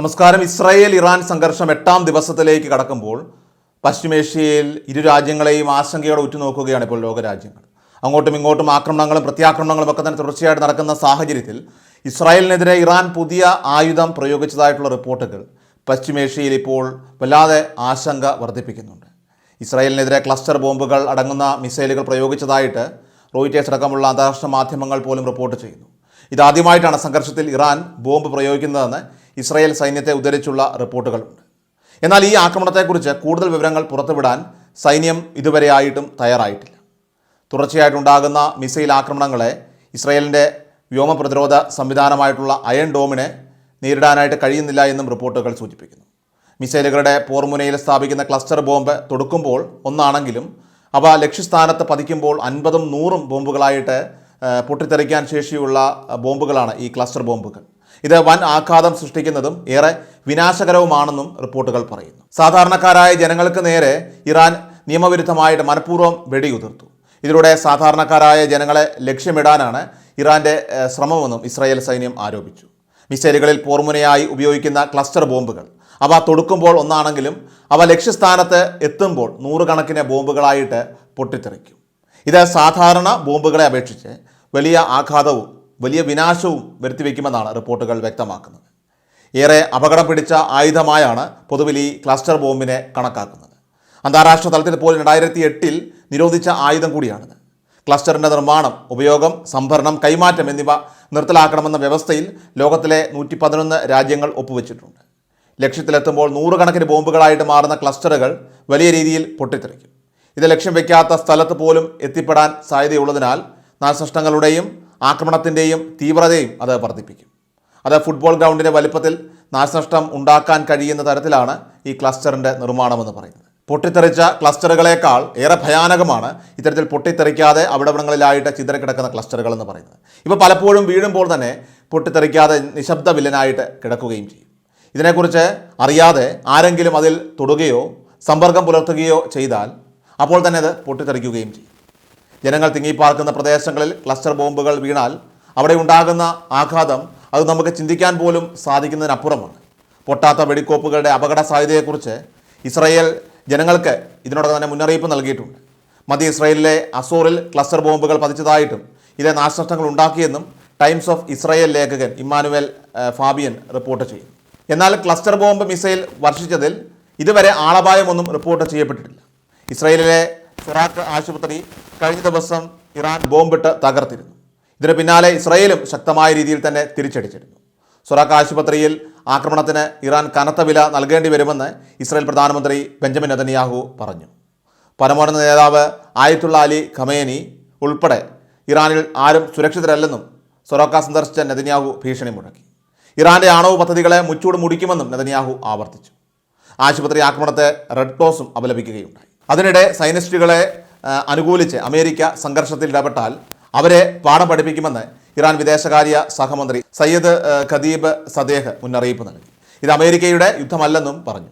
നമസ്കാരം. Israel Iran സംഘർഷം എട്ടാം ദിവസത്തിലേക്ക് കടക്കുമ്പോൾ പശ്ചിമേഷ്യയിൽ ഇരു രാജ്യങ്ങളെയും ആശങ്കയോടെ ഉറ്റുനോക്കുകയാണ് ഇപ്പോൾ ലോകരാജ്യങ്ങൾ. അങ്ങോട്ടും ഇങ്ങോട്ടും ആക്രമണങ്ങളും പ്രത്യാക്രമണങ്ങളും ഒക്കെ തന്നെ തുടർച്ചയായിട്ട് നടക്കുന്ന സാഹചര്യത്തിൽ ഇസ്രായേലിനെതിരെ ഇറാൻ പുതിയ ആയുധം പ്രയോഗിച്ചതായിട്ടുള്ള റിപ്പോർട്ടുകൾ പശ്ചിമേഷ്യയിൽ ഇപ്പോൾ വല്ലാതെ ആശങ്ക വർദ്ധിപ്പിക്കുന്നുണ്ട്. ഇസ്രായേലിനെതിരെ ക്ലസ്റ്റർ ബോംബുകൾ അടങ്ങുന്ന മിസൈലുകൾ പ്രയോഗിച്ചതായിട്ട് റോയിറ്റേഴ്സ് അടക്കമുള്ള അന്താരാഷ്ട്ര മാധ്യമങ്ങൾ പോലും റിപ്പോർട്ട് ചെയ്യുന്നു. ഇതാദ്യമായിട്ടാണ് സംഘർഷത്തിൽ ഇറാൻ ബോംബ് പ്രയോഗിക്കുന്നതെന്ന് ഇസ്രായേൽ സൈന്യത്തെ ഉദ്ധരിച്ചുള്ള റിപ്പോർട്ടുകളുണ്ട്. എന്നാൽ ഈ ആക്രമണത്തെക്കുറിച്ച് കൂടുതൽ വിവരങ്ങൾ പുറത്തുവിടാൻ സൈന്യം ഇതുവരെയായിട്ടും തയ്യാറായിട്ടില്ല. തുടർച്ചയായിട്ടുണ്ടാകുന്ന മിസൈൽ ആക്രമണങ്ങളെ ഇസ്രായേലിന്റെ വ്യോമ പ്രതിരോധ സംവിധാനമായിട്ടുള്ള അയൺ ഡോമിനെ നേരിടാനായിട്ട് കഴിയുന്നില്ല എന്നും റിപ്പോർട്ടുകൾ സൂചിപ്പിക്കുന്നു. മിസൈലുകളുടെ പോർമുനയിൽ സ്ഥാപിക്കുന്ന ക്ലസ്റ്റർ ബോംബ് തൊടുക്കുമ്പോൾ ഒന്നാണെങ്കിലും അവ ലക്ഷ്യസ്ഥാനത്ത് പതിക്കുമ്പോൾ അൻപതും നൂറും ബോംബുകളായിട്ട് പൊട്ടിത്തെറിക്കാൻ ശേഷിയുള്ള ബോംബുകളാണ് ഈ ക്ലസ്റ്റർ ബോംബുകൾ. ഇത് വൻ ആഘാതം സൃഷ്ടിക്കുന്നതും ഏറെ വിനാശകരവുമാണെന്നും റിപ്പോർട്ടുകൾ പറയുന്നു. സാധാരണക്കാരായ ജനങ്ങൾക്ക് നേരെ ഇറാൻ നിയമവിരുദ്ധമായിട്ട് മനഃപൂർവം വെടിയുതിർത്തു. ഇതിലൂടെ സാധാരണക്കാരായ ജനങ്ങളെ ലക്ഷ്യമിടാനാണ് ഇറാന്റെ ശ്രമമെന്നും ഇസ്രായേൽ സൈന്യം ആരോപിച്ചു. മിസൈലുകളിൽ പോർമുനയായി ഉപയോഗിക്കുന്ന ക്ലസ്റ്റർ ബോംബുകൾ. അവ തൊടുക്കുമ്പോൾ ഒന്നാണെങ്കിലും അവ ലക്ഷ്യസ്ഥാനത്ത് എത്തുമ്പോൾ നൂറുകണക്കിന് ബോംബുകളായിട്ട് പൊട്ടിത്തെറിക്കും. ഇത് സാധാരണ ബോംബുകളെ അപേക്ഷിച്ച് വലിയ ആഘാതവും വലിയ വിനാശവും വരുത്തിവെക്കുമെന്നാണ് റിപ്പോർട്ടുകൾ വ്യക്തമാക്കുന്നത്. ഏറെ അപകടം പിടിച്ച ആയുധമായാണ് പൊതുവിൽ ഈ ക്ലസ്റ്റർ ബോംബിനെ കണക്കാക്കുന്നത്. അന്താരാഷ്ട്ര തലത്തിൽ പോലും രണ്ടായിരത്തി എട്ടിൽ നിരോധിച്ച ആയുധം കൂടിയാണിത്. ക്ലസ്റ്ററിന്റെ നിർമ്മാണം ഉപയോഗം സംഭരണം കൈമാറ്റം എന്നിവ നിർത്തലാക്കണമെന്ന വ്യവസ്ഥയിൽ ലോകത്തിലെ നൂറ്റി പതിനൊന്ന് രാജ്യങ്ങൾ ഒപ്പുവെച്ചിട്ടുണ്ട്. ലക്ഷ്യത്തിലെത്തുമ്പോൾ നൂറുകണക്കിന് ബോംബുകളായിട്ട് മാറുന്ന ക്ലസ്റ്ററുകൾ വലിയ രീതിയിൽ പൊട്ടിത്തെറിക്കും. ഇത് ലക്ഷ്യം വയ്ക്കാത്ത സ്ഥലത്ത് പോലും എത്തിപ്പെടാൻ സാധ്യതയുള്ളതിനാൽ നാശനഷ്ടങ്ങളുടെയും ആക്രമണത്തിന്റെയും തീവ്രതയും അത് വർദ്ധിപ്പിക്കും. അത് ഫുട്ബോൾ ഗ്രൗണ്ടിന്റെ വലിപ്പത്തിൽ നാശനഷ്ടം ഉണ്ടാക്കാൻ കഴിയുന്ന തരത്തിലാണ് ഈ ക്ലസ്റ്ററിന്റെ നിർമ്മാണമെന്ന് പറയുന്നത്. പൊട്ടിത്തെറിച്ച ക്ലസ്റ്ററുകളേക്കാൾ ഏറെ ഭയാനകമാണ് ഇത്തരത്തിൽ പൊട്ടിത്തെറിക്കാതെ അവിടവിടങ്ങളിലായിട്ട് ചിതറിക്കിടക്കുന്ന ക്ലസ്റ്ററുകൾ എന്ന് പറയുന്നത്. ഇപ്പോൾ പലപ്പോഴും വീഴുമ്പോൾ തന്നെ പൊട്ടിത്തെറിക്കാതെ നിശബ്ദ വില്ലനായിട്ട് കിടക്കുകയും ചെയ്യും. ഇതിനെക്കുറിച്ച് അറിയാതെ ആരെങ്കിലും അതിൽ തൊടുകയോ സമ്പർക്കം പുലർത്തുകയോ ചെയ്താൽ അപ്പോൾ തന്നെ അത് പൊട്ടിത്തെറിക്കുകയും ചെയ്യും. ജനങ്ങൾ തിങ്ങിപ്പാർക്കുന്ന പ്രദേശങ്ങളിൽ ക്ലസ്റ്റർ ബോംബുകൾ വീണാൽ അവിടെ ഉണ്ടാകുന്ന ആഘാതം അത് നമുക്ക് ചിന്തിക്കാൻ പോലും സാധിക്കുന്നതിനപ്പുറമാണ്. പൊട്ടാത്ത വെടിക്കോപ്പുകളുടെ അപകട സാധ്യതയെക്കുറിച്ച് ഇസ്രയേൽ ജനങ്ങൾക്ക് ഇതിനോടകം തന്നെ മുന്നറിയിപ്പ് നൽകിയിട്ടുണ്ട്. മധ്യ ഇസ്രയേലിലെ അസൂറിൽ ക്ലസ്റ്റർ ബോംബുകൾ പതിച്ചതായിട്ടും ഇതേ നാശനഷ്ടങ്ങൾ ഉണ്ടാക്കിയെന്നും ടൈംസ് ഓഫ് ഇസ്രയേൽ ലേഖകൻ ഇമ്മാനുവൽ ഫാബിയൻ റിപ്പോർട്ട് ചെയ്യും എന്നാൽ ക്ലസ്റ്റർ ബോംബ് മിസൈൽ വർഷിച്ചതിൽ ഇതുവരെ ആളപായമൊന്നും റിപ്പോർട്ട് ചെയ്യപ്പെട്ടിട്ടില്ല. ഇസ്രയേലിലെ ഫിറാഖ് ആശുപത്രി കഴിഞ്ഞ ദിവസം ഇറാൻ ബോംബിട്ട് തകർത്തിരുന്നു. ഇതിന് പിന്നാലെ ഇസ്രയേലും ശക്തമായ രീതിയിൽ തന്നെ തിരിച്ചടിച്ചിരുന്നു. സുറാഖ് ആശുപത്രിയിൽ ആക്രമണത്തിന് ഇറാൻ കനത്ത വില നൽകേണ്ടി വരുമെന്ന് ഇസ്രായേൽ പ്രധാനമന്ത്രി ബെഞ്ചമിൻ നെതന്യാഹു പറഞ്ഞു. പരമോന്നത നേതാവ് ആയത്തുള്ള അലി ഖമേനി ഉൾപ്പെടെ ഇറാനിൽ ആരും സുരക്ഷിതരല്ലെന്നും സൊറോക്ക സന്ദർശിച്ച നെതന്യാഹു ഭീഷണി മുഴക്കി. ഇറാന്റെ ആണവ പദ്ധതികളെ മുച്ചൂട് മുടിക്കുമെന്നും നെതന്യാഹു ആവർത്തിച്ചു. ആശുപത്രി ആക്രമണത്തെ റെഡ് ക്രോസും അപലപിക്കുകയുണ്ടായി. അതിനിടെ സൈനിസ്റ്റുകളെ അനുകൂലിച്ച് അമേരിക്ക സംഘർഷത്തിൽ ഇടപെട്ടാൽ അവരെ പാഠം പഠിപ്പിക്കുമെന്ന് ഇറാൻ വിദേശകാര്യ സഹമന്ത്രി സയ്യദ് ഖദീബ് സദേഹ് മുന്നറിയിപ്പ് നൽകി. ഇത് അമേരിക്കയുടെ യുദ്ധമല്ലെന്നും പറഞ്ഞു.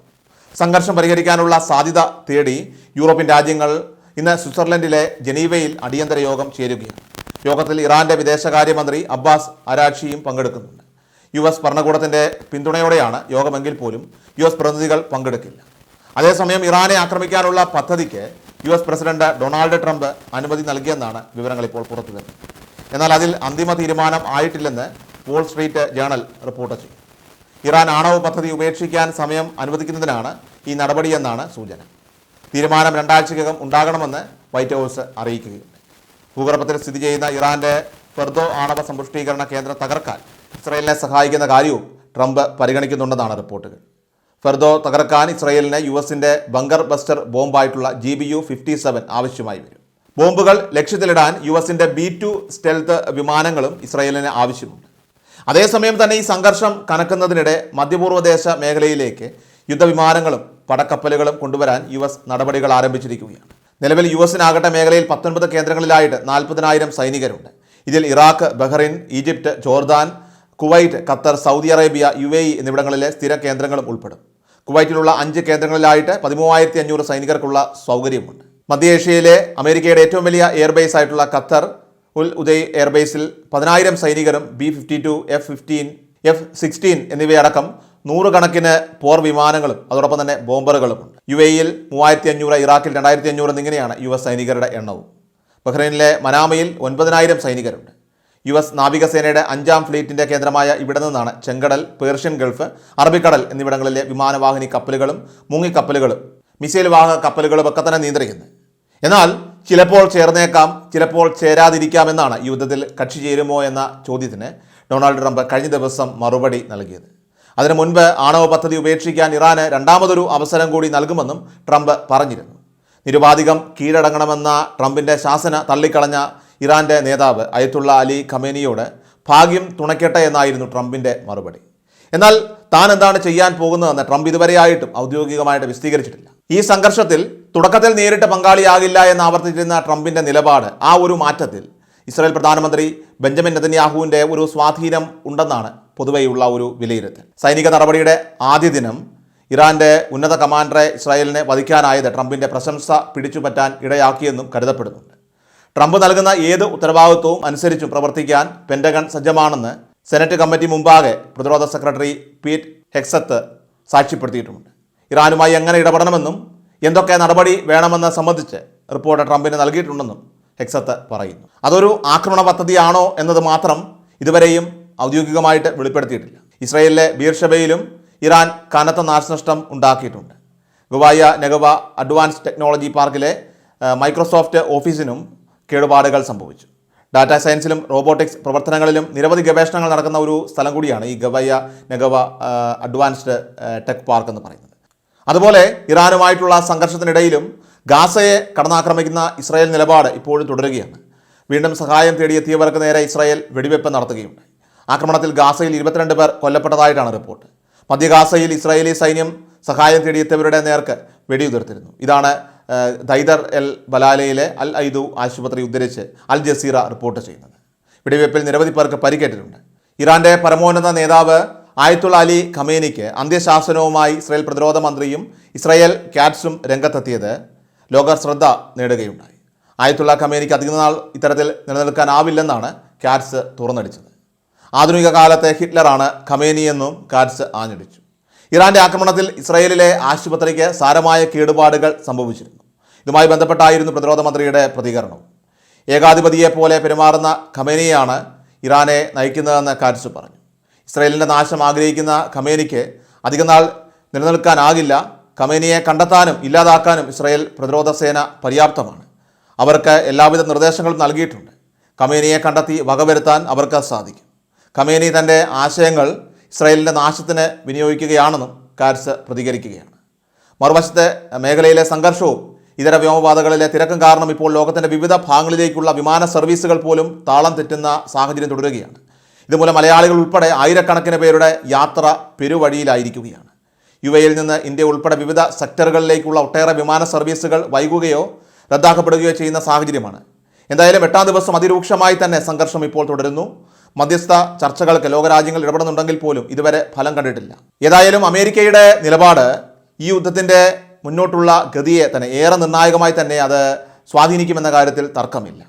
സംഘർഷം പരിഹരിക്കാനുള്ള സാധ്യത തേടി യൂറോപ്യൻ രാജ്യങ്ങൾ ഇന്ന് സ്വിറ്റ്സർലൻഡിലെ ജനീവയിൽ അടിയന്തര യോഗം ചേരുകയാണ്. യോഗത്തിൽ ഇറാന്റെ വിദേശകാര്യമന്ത്രി അബ്ബാസ് അരാക്ഷിയും പങ്കെടുക്കുന്നുണ്ട്. യു എസ് ഭരണകൂടത്തിന്റെ പിന്തുണയോടെയാണ് യോഗമെങ്കിൽ പോലും യു എസ് പ്രതിനിധികൾ പങ്കെടുക്കില്ല. അതേസമയം ഇറാനെ ആക്രമിക്കാനുള്ള പദ്ധതിക്ക് U S president Donald Trump അനുമതി നൽകിയെന്നാണ് വിവരങ്ങൾ ഇപ്പോൾ പുറത്തു വരുന്നത് എന്നാൽ അതിൽ അന്തിമ തീരുമാനം ആയിട്ടില്ലെന്ന് വോൾ സ്ട്രീറ്റ് ജേണൽ റിപ്പോർട്ട് ചെയ്തു ഇറാൻ ആണവ പദ്ധതി ഉപേക്ഷിക്കാൻ സമയം അനുവദിക്കുന്നതിനാണ് ഈ നടപടിയെന്നാണ് സൂചന. തീരുമാനം രണ്ടാഴ്ചക്കകം ഉണ്ടാകണമെന്ന് വൈറ്റ് ഹൗസ് അറിയിക്കുകയുണ്ട് ഭൂഗർഭത്തിൽ സ്ഥിതി ചെയ്യുന്ന ഇറാന്റെ ഫെർദോ ആണവ സമ്പുഷ്ടീകരണ കേന്ദ്രം തകർക്കാൻ ഇസ്രയേലിനെ സഹായിക്കുന്ന കാര്യവും ട്രംപ് പരിഗണിക്കുന്നുണ്ടെന്നാണ് റിപ്പോർട്ടുകൾ. ഫെർദോ തകർക്കാൻ ഇസ്രയേലിന് യു എസിന്റെ bunker buster ബോംബായിട്ടുള്ള G B U fifty seven ആവശ്യമായി വരും. ബോംബുകൾ ലക്ഷ്യത്തിലിടാൻ യു എസിന്റെ ബി ടു സ്റ്റെൽത്ത് വിമാനങ്ങളും ഇസ്രയേലിന് ആവശ്യമുണ്ട്. അതേസമയം തന്നെ ഈ സംഘർഷം കനക്കുന്നതിനിടെ മധ്യപൂർവദേശ മേഖലയിലേക്ക് യുദ്ധവിമാനങ്ങളും പടക്കപ്പലുകളും കൊണ്ടുവരാൻ യു എസ് നടപടികൾ ആരംഭിച്ചിരിക്കുകയാണ്. നിലവിൽ യു എസിനാകട്ടെ മേഖലയിൽ പത്തൊൻപത് കേന്ദ്രങ്ങളിലായിട്ട് നാൽപ്പതിനായിരം സൈനികരുണ്ട്. ഇതിൽ Iraq Bahrain Egypt Jordan Kuwait Qatar Saudi Arabia U A E എന്നിവിടങ്ങളിലെ സ്ഥിര കേന്ദ്രങ്ങളും ഉൾപ്പെടും. കുവൈറ്റിലുള്ള അഞ്ച് കേന്ദ്രങ്ങളിലായിട്ട് പതിമൂവായിരത്തി അഞ്ഞൂറ് സൈനികർക്കുള്ള സൗകര്യമുണ്ട്. മധ്യേഷ്യയിലെ അമേരിക്കയുടെ ഏറ്റവും വലിയ എയർബേസ് ആയിട്ടുള്ള ഖത്തർ ഉൽ ഉദയ് എയർബേസിൽ പതിനായിരം സൈനികരും B fifty two F fifteen F sixteen എന്നിവയടക്കം നൂറുകണക്കിന് പോർ വിമാനങ്ങളും അതോടൊപ്പം തന്നെ ബോംബറുകളുമുണ്ട്. യു എയിൽ മൂവായിരത്തി അഞ്ഞൂറ് ഇറാഖിൽ രണ്ടായിരത്തി അഞ്ഞൂറ് എന്നിങ്ങനെയാണ് യു എസ് സൈനികരുടെ എണ്ണവും. ബഹ്റൈനിലെ മനാമയിൽ ഒൻപതിനായിരം സൈനികരുണ്ട്. യു എസ് നാവികസേനയുടെ അഞ്ചാം ഫ്ലീറ്റിന്റെ കേന്ദ്രമായ ഇവിടെ നിന്നാണ് ചെങ്കടൽ പേർഷ്യൻ ഗൾഫ് അറബിക്കടൽ എന്നിവിടങ്ങളിലെ വിമാനവാഹിനി കപ്പലുകളും മുങ്ങിക്കപ്പലുകളും മിസൈൽ വാഹക കപ്പലുകളും ഒക്കെ തന്നെ നിയന്ത്രിക്കുന്നത്. എന്നാൽ ചിലപ്പോൾ ചേർന്നേക്കാം ചിലപ്പോൾ ചേരാതിരിക്കാമെന്നാണ് യുദ്ധത്തിൽ കക്ഷി ചേരുമോ എന്ന ചോദ്യത്തിന് ഡൊണാൾഡ് ട്രംപ് കഴിഞ്ഞ ദിവസം മറുപടി നൽകിയത്. അതിനു മുൻപ് ആണവ പദ്ധതി ഉപേക്ഷിക്കാൻ ഇറാന് രണ്ടാമതൊരു അവസരം കൂടി നൽകുമെന്നും ട്രംപ് പറഞ്ഞിരുന്നു. നിരുപാധികം കീഴടങ്ങണമെന്ന ട്രംപിന്റെ ശാസന തള്ളിക്കളഞ്ഞ ഇറാന്റെ നേതാവ് അയത്തുള്ള അലി ഖമേനിയോട് ഭാഗ്യം തുണയ്ക്കട്ടെ എന്നായിരുന്നു ട്രംപിന്റെ മറുപടി. എന്നാൽ താൻ എന്താണ് ചെയ്യാൻ പോകുന്നതെന്ന് ട്രംപ് ഇതുവരെയായിട്ടും ഔദ്യോഗികമായിട്ട് വിശദീകരിച്ചിട്ടില്ല. ഈ സംഘർഷത്തിൽ തുടക്കത്തിൽ നേരിട്ട് പങ്കാളിയാകില്ല എന്ന് ആവർത്തിച്ചിരുന്ന ട്രംപിന്റെ നിലപാട് ആ ഒരു മാറ്റത്തിൽ ഇസ്രായേൽ പ്രധാനമന്ത്രി ബെഞ്ചമിൻ നെതന്യാഹുവിന്റെ ഒരു സ്വാധീനം ഉണ്ടെന്നാണ് പൊതുവെയുള്ള ഒരു വിലയിരുത്തൽ. സൈനിക നടപടിയുടെ ആദ്യ ദിനം ഇറാന്റെ ഉന്നത കമാൻഡറെ ഇസ്രായേലിനെ വധിക്കാനായത് ട്രംപിന്റെ പ്രശംസ പിടിച്ചുപറ്റാൻ ഇടയാക്കിയെന്നും കരുതപ്പെടുന്നുണ്ട്. ട്രംപ് നൽകുന്ന ഏത് ഉത്തരവാദിത്വവും അനുസരിച്ചും പ്രവർത്തിക്കാൻ പെന്റഗൺ സജ്ജമാണെന്ന് സെനറ്റ് കമ്മിറ്റി മുമ്പാകെ പ്രതിരോധ സെക്രട്ടറി പീറ്റ് ഹെക്സത്ത് സാക്ഷ്യപ്പെടുത്തിയിട്ടുമുണ്ട് ഇറാനുമായി എങ്ങനെ ഇടപെടണമെന്നും എന്തൊക്കെ നടപടി വേണമെന്ന് സംബന്ധിച്ച് റിപ്പോർട്ട് ട്രംപിന് നൽകിയിട്ടുണ്ടെന്നും ഹെക്സത്ത് പറയുന്നു. അതൊരു ആക്രമണ പദ്ധതിയാണോ എന്നത് മാത്രം ഇതുവരെയും ഔദ്യോഗികമായിട്ട് വെളിപ്പെടുത്തിയിട്ടില്ല. ഇസ്രയേലിലെ ബീർഷബയിലും ഇറാൻ കനത്ത നാശനഷ്ടം ഉണ്ടാക്കിയിട്ടുണ്ട്. ഗുവായ നെഗവ അഡ്വാൻസ് ടെക്നോളജി പാർക്കിലെ മൈക്രോസോഫ്റ്റ് ഓഫീസിനും കേടുപാടുകൾ സംഭവിച്ചു. ഡാറ്റാ സയൻസിലും റോബോട്ടിക്സ് പ്രവർത്തനങ്ങളിലും നിരവധി ഗവേഷണങ്ങൾ നടക്കുന്ന ഒരു സ്ഥലം കൂടിയാണ് ഈ ഗവയ നെഗവ അഡ്വാൻസ്ഡ് ടെക് പാർക്ക് എന്ന് പറയുന്നത്. അതുപോലെ ഇറാനുമായിട്ടുള്ള സംഘർഷത്തിനിടയിലും ഗാസയെ കടന്നാക്രമിക്കുന്ന ഇസ്രായേൽ നിലപാട് ഇപ്പോഴും തുടരുകയാണ്. വീണ്ടും സഹായം തേടിയെത്തിയവർക്ക് നേരെ ഇസ്രായേൽ വെടിവെപ്പ് നടത്തുകയുണ്ടായി. ആക്രമണത്തിൽ ഗാസയിൽ ഇരുപത്തിരണ്ട് പേർ കൊല്ലപ്പെട്ടതായിട്ടാണ് റിപ്പോർട്ട്. മധ്യ ഗാസയിൽ ഇസ്രായേലി സൈന്യം സഹായം തേടിയെത്തിയവരുടെ നേർക്ക് വെടിയുതിർത്തിരുന്നു. ഇതാണ് ദൈദർ എൽ ബലാലയിലെ അൽ ഐദു ആശുപത്രി ഉദ്ധരിച്ച് അൽ ജസീറ റിപ്പോർട്ട് ചെയ്യുന്നത്. വെടിവയ്പ്പിൽ നിരവധി പേർക്ക് പരിക്കേറ്റിട്ടുണ്ട്. ഇറാന്റെ പരമോന്നത നേതാവ് ആയത്തുള്ള അലി ഖമേനിക്ക് അന്ത്യശാസനവുമായി ഇസ്രായേൽ പ്രതിരോധ മന്ത്രിയും ഇസ്രായേൽ ക്യാറ്റ്സും രംഗത്തെത്തിയത് ലോക ശ്രദ്ധ നേടുകയുണ്ടായി. ആയത്തുള്ള ഖമേനിക്ക് അധിക നാൾ ഇത്തരത്തിൽ നിലനിൽക്കാനാവില്ലെന്നാണ് ക്യാറ്റ്സ് തുറന്നടിച്ചത്. ആധുനിക കാലത്തെ ഹിറ്റ്ലറാണ് ഖമേനിയെന്നും കാറ്റ്സ് ആഞ്ഞടിച്ചു. ഇറാന്റെ ആക്രമണത്തിൽ ഇസ്രയേലിലെ ആശുപത്രിക്ക് സാരമായ കേടുപാടുകൾ സംഭവിച്ചിരുന്നു. ഇതുമായി ബന്ധപ്പെട്ടായിരുന്നു പ്രതിരോധ മന്ത്രിയുടെ പ്രതികരണം. ഏകാധിപതിയെ പോലെ പെരുമാറുന്ന ഖമേനിയാണ് ഇറാനെ നയിക്കുന്നതെന്ന് കാറ്റ്സ് പറഞ്ഞു. ഇസ്രയേലിന്റെ നാശം ആഗ്രഹിക്കുന്ന ഖമേനിക്ക് അധികനാൾ നിലനിൽക്കാനാകില്ല. ഖമേനിയെ കണ്ടെത്താനും ഇല്ലാതാക്കാനും ഇസ്രയേൽ പ്രതിരോധ സേന പര്യാപ്തമാണ്. അവർക്ക് എല്ലാവിധ നിർദ്ദേശങ്ങളും നൽകിയിട്ടുണ്ട്. ഖമേനിയെ കണ്ടെത്തി വകവരുത്താൻ അവർക്ക് സാധിക്കും. ഖമേനി തന്റെ ആശയങ്ങൾ ഇസ്രായേലിന്റെ നാശത്തിന് വിനിയോഗിക്കുകയാണെന്നും കാർസ് പ്രതികരിക്കുകയാണ്. മറുവശത്തെ മേഖലയിലെ സംഘർഷവും ഇതര വ്യോമപാതകളിലെ തിരക്കും കാരണം ഇപ്പോൾ ലോകത്തിന്റെ വിവിധ ഭാഗങ്ങളിലേക്കുള്ള വിമാന സർവീസുകൾ പോലും താളം തെറ്റുന്ന സാഹചര്യം തുടരുകയാണ്. ഇതുമൂലം മലയാളികൾ ഉൾപ്പെടെ ആയിരക്കണക്കിന് പേരുടെ യാത്ര പെരുവഴിയിലായിരിക്കുകയാണ്. യു എയിൽ നിന്ന് ഇന്ത്യ ഉൾപ്പെടെ വിവിധ സെക്ടറുകളിലേക്കുള്ള ഒട്ടേറെ വിമാന സർവീസുകൾ വൈകുകയോ റദ്ദാക്കപ്പെടുകയോ ചെയ്യുന്ന സാഹചര്യമാണ്. എന്തായാലും എട്ടാം ദിവസം അതിരൂക്ഷമായി തന്നെ സംഘർഷം ഇപ്പോൾ തുടരുന്നു. മധ്യസ്ഥ ചർച്ചകൾക്ക് ലോകരാജ്യങ്ങൾ ഇടപെടുന്നുണ്ടെങ്കിൽ പോലും ഇതുവരെ ഫലം കണ്ടിട്ടില്ല. ഏതായാലും അമേരിക്കയുടെ നിലപാട് ഈ യുദ്ധത്തിന്റെ മുന്നോട്ടുള്ള ഗതിയെ തന്നെ ഏറെ നിർണായകമായി തന്നെ അത് സ്വാധീനിക്കുമെന്ന കാര്യത്തിൽ തർക്കമില്ല.